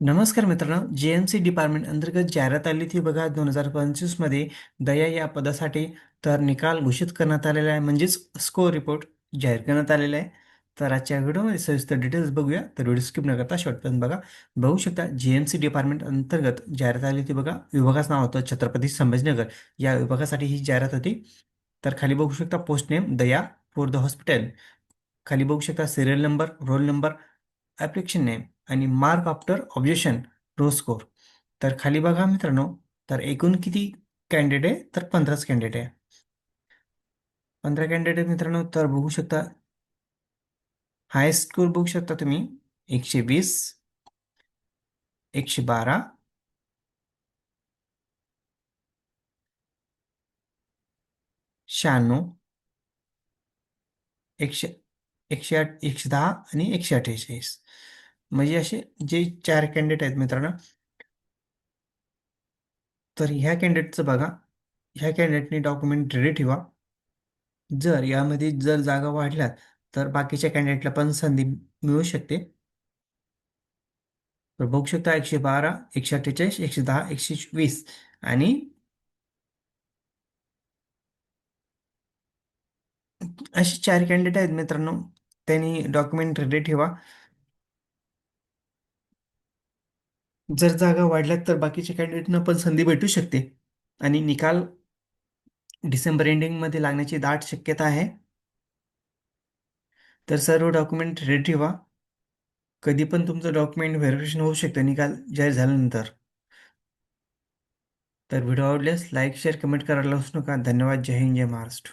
नमस्कार मित्रांनो जे एम सी डिपार्टमेंट अंतर्गत जाहिरात आली ती बघा दोन हजार पंचवीसमध्ये दया या पदासाठी तर निकाल घोषित करण्यात आलेला आहे. म्हणजेच स्कोअर रिपोर्ट जाहीर करण्यात आलेला आहे. तर आजच्या व्हिडिओमध्ये सविस्तर डिटेल्स बघूया. तर व्हिडिओ स्किप न करता शॉर्टपर्यंत बघा. बघू शकता जे एम सी डिपार्टमेंट अंतर्गत जाहिरात आली होती बघा. विभागाचं नाव होतं छत्रपती संभाजीनगर. या विभागासाठी ही जाहिरात होती. तर खाली बघू शकता पोस्ट नेम दया फॉर द हॉस्पिटल खाली बघू शकता serial number roll number application name आणि mark after objection raw score तर खाली बघा मित्रांनो तर एकूण किती कॅन्डिडेट आहे? तर पंधराच कॅन्डिडेट आहे. पंधरा कॅन्डिडेट मित्रांनो तर बघू शकता. हायस्ट स्कोर बघू शकता तुम्ही. एकशे वीस एकशे बारा शहाण्णव एकशे एकशे आठ एकशे दहा आणि एकशे अठ्ठेचाळीस. म्हणजे असे जे चार कॅन्डिडेट आहेत मित्रांनो तर ह्या कॅन्डिडेटचं बघा. ह्या कॅन्डिडेटने डॉक्युमेंट रेडी ठेवा. जर यामध्ये जर जागा वाढल्या तर बाकीच्या कॅन्डिडेटला पण संधी मिळू शकते. तर बघू शकता एकशे बारा एकशे अठ्ठेचाळीस एकशे दहा एकशे वीस आणि असे चार कॅन्डिडेट आहेत मित्रांनो. त्यांनी डॉक्युमेंट रेडी ठेवा. जर जागा वाढल्यात तर बाकीच्या कॅन्डिडेटना पण संधी भेटू शकते. आणि निकाल डिसेंबर एंडिंगमध्ये लागण्याची दाट शक्यता आहे. तर सर्व डॉक्युमेंट रेडी ठेवा. कधी पण तुमचं डॉक्युमेंट व्हेरिफिकेशन होऊ शकतं निकाल जाहीर झाल्यानंतर. तर व्हिडिओ आवडल्यास लाईक शेअर कमेंट करायला विसरू नका. धन्यवाद. जय हिंद जय महाराष्ट्र.